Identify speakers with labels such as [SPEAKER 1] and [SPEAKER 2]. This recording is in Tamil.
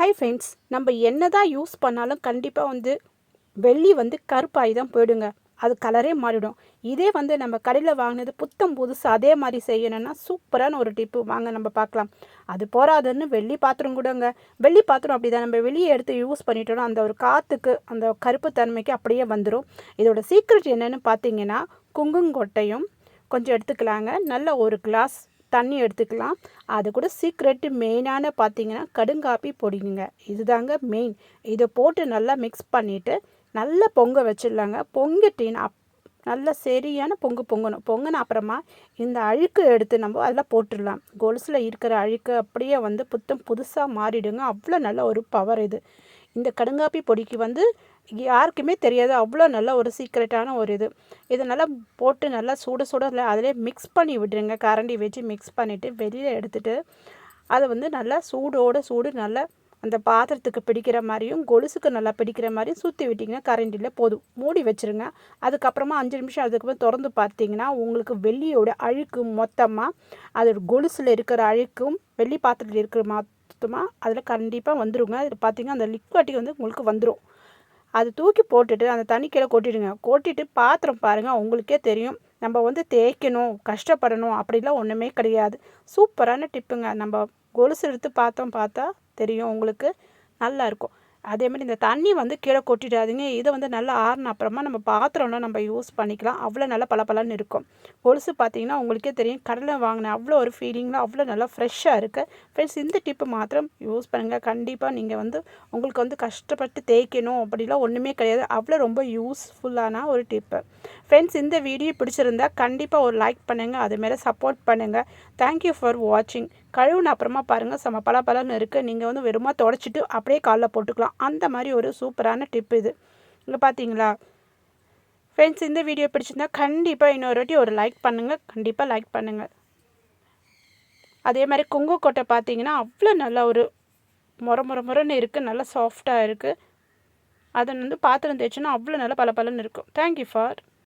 [SPEAKER 1] ஹை ஃப்ரெண்ட்ஸ் நம்ம என்ன தான் யூஸ் பண்ணாலும் கண்டிப்பாக வந்து வெள்ளி வந்து கருப்பாகி தான் போயிடுங்க. அது கலரே மாறிடும். இதே வந்து நம்ம கடையில் வாங்கினது புத்தம் புதுசு அதே மாதிரி செய்யணும்னா சூப்பரான ஒரு டிப்பு வாங்க நம்ம பார்க்கலாம். அது போகாதுன்னு வெள்ளி பாத்திரம் கூடங்க. வெள்ளி பாத்திரம் அப்படி தான் நம்ம வெளியே எடுத்து யூஸ் பண்ணிட்டோம்னா அந்த ஒரு காற்றுக்கு அந்த கருப்பு தன்மைக்கு அப்படியே வந்துடும் இதோட சீக்ரெட் என்னென்னு பார்த்தீங்கன்னா குங்குங்கொட்டையும் கொஞ்சம் எடுத்துக்கலாங்க. நல்ல ஒரு கிளாஸ் தண்ணி எடுத்துக்கலாம். அது கூட சீக்ரெட்டு மெயினான பார்த்தீங்கன்னா கடுங்காப்பி பொடிங்க இதுதாங்க மெயின் இதை போட்டு நல்லா மிக்ஸ் பண்ணிவிட்டு நல்லா பொங்க வச்சிடலாங்க. பொங்கிட்டின்னு அப் நல்லா சரியான பொங்கு பொங்கணும். பொங்கின அப்புறமா இந்த அழுக்கு எடுத்து நம்ம அதில் போட்டுடலாம். கொலுசில் இருக்கிற அழுக்கு அப்படியே வந்து புத்தம் புதுசாக மாறிடுங்க. அவ்வளோ நல்ல ஒரு பவர் இது. இந்த கடுங்காப்பி பொடிக்கு வந்து யாருக்குமே தெரியாது. அவ்வளோ நல்ல ஒரு சீக்ரெட்டான ஒரு இது. இதை நல்லா போட்டு நல்லா சுட சுட அதிலே மிக்ஸ் பண்ணி விட்டுருங்க. கரண்டி வச்சு மிக்ஸ் பண்ணிவிட்டு வெளியில் எடுத்துகிட்டு அதை வந்து நல்லா சூடோடு சூடு நல்லா அந்த பாத்திரத்துக்கு பிடிக்கிற மாதிரியும் கொலுசுக்கு நல்லா பிடிக்கிற மாதிரியும் சுற்றி விட்டிங்கன்னா கரண்டியில் போதும். மூடி வச்சுருங்க. அதுக்கப்புறமா அஞ்சு நிமிஷம் அதுக்கப்புறம் திறந்து பார்த்தீங்கன்னா உங்களுக்கு வெள்ளியோட அழுக்கு மொத்தமாக அது கொலுசில் இருக்கிற அழுக்கும் வெள்ளி பாத்திரத்தில் இருக்கிற மொத்தமாக அதில் கண்டிப்பாக வந்துடுங்க அதில் பார்த்தீங்கன்னா அந்த லிக்விட்டி வந்து உங்களுக்கு வந்துடும் அது தூக்கி போட்டுட்டு அந்த தண்ணி கொட்டிடுங்க. கொட்டிட்டு பாத்திரம் பாருங்கள் உங்களுக்கே தெரியும். நம்ம வந்து தேய்க்கணும் கஷ்டப்படணும் அப்படிலாம் ஒன்றுமே கிடையாது. சூப்பரான டிப்புங்க. நம்ம கொலுசு எடுத்து பார்த்தோம் பார்த்தா தெரியும் உங்களுக்கு நல்லாயிருக்கும் அதே மாதிரி இந்த தண்ணி வந்து கீழே கொட்டிடாதீங்க. இதை வந்து நல்லா ஆறின அப்புறமா நம்ம பாத்திரம்லாம் நம்ம யூஸ் பண்ணிக்கலாம். அவ்வளோ நல்லா பளபளன்னு இருக்கும். கொலுசு பார்த்தீங்கன்னா உங்களுக்கே தெரியும். கடலில் வாங்கின அவ்வளோ ஒரு ஃபீலிங்கில் அவ்வளோ நல்லா ஃப்ரெஷ்ஷாக இருக்குது ஃப்ரெண்ட்ஸ் இந்த டிப்பு மாத்திரம் யூஸ் பண்ணுங்கள் கண்டிப்பாக நீங்கள் வந்து உங்களுக்கு வந்து கஷ்டப்பட்டு தேய்க்கணும் அப்படிலாம் ஒன்றுமே கிடையாது. அவ்வளோ ரொம்ப யூஸ்ஃபுல்லான ஒரு டிப்பு ஃப்ரெண்ட்ஸ் இந்த வீடியோ பிடிச்சிருந்தா கண்டிப்பாக ஒரு லைக் பண்ணுங்கள் அதுமாரி சப்போர்ட் பண்ணுங்கள் தேங்க்யூ ஃபார் வாட்சிங் கழுவுன அப்புறமா பாருங்கள் செம பல பலன்னு இருக்குது நீங்கள் வந்து வெறுமா தொடச்சிட்டு அப்படியே காலில் போட்டுக்கலாம். அந்த மாதிரி ஒரு சூப்பரான டிப் இது. இங்கே பார்த்தீங்களா ஃப்ரெண்ட்ஸ் இந்த வீடியோ பிடிச்சிருந்தா கண்டிப்பாக இன்னொரு வாட்டி ஒரு லைக் பண்ணுங்கள் கண்டிப்பாக லைக் பண்ணுங்கள் அதே மாதிரி குங்கு கொட்டை பார்த்தீங்கன்னா அவ்வளோ நல்லா ஒரு முற முற முறன்னு இருக்குது நல்லா சாஃப்டாக இருக்குது அதை வந்து பாத்திரம் தேய்ச்சோன்னா அவ்வளோ நல்லா பல பலன்னு இருக்கும் தேங்க்யூ ஃபார்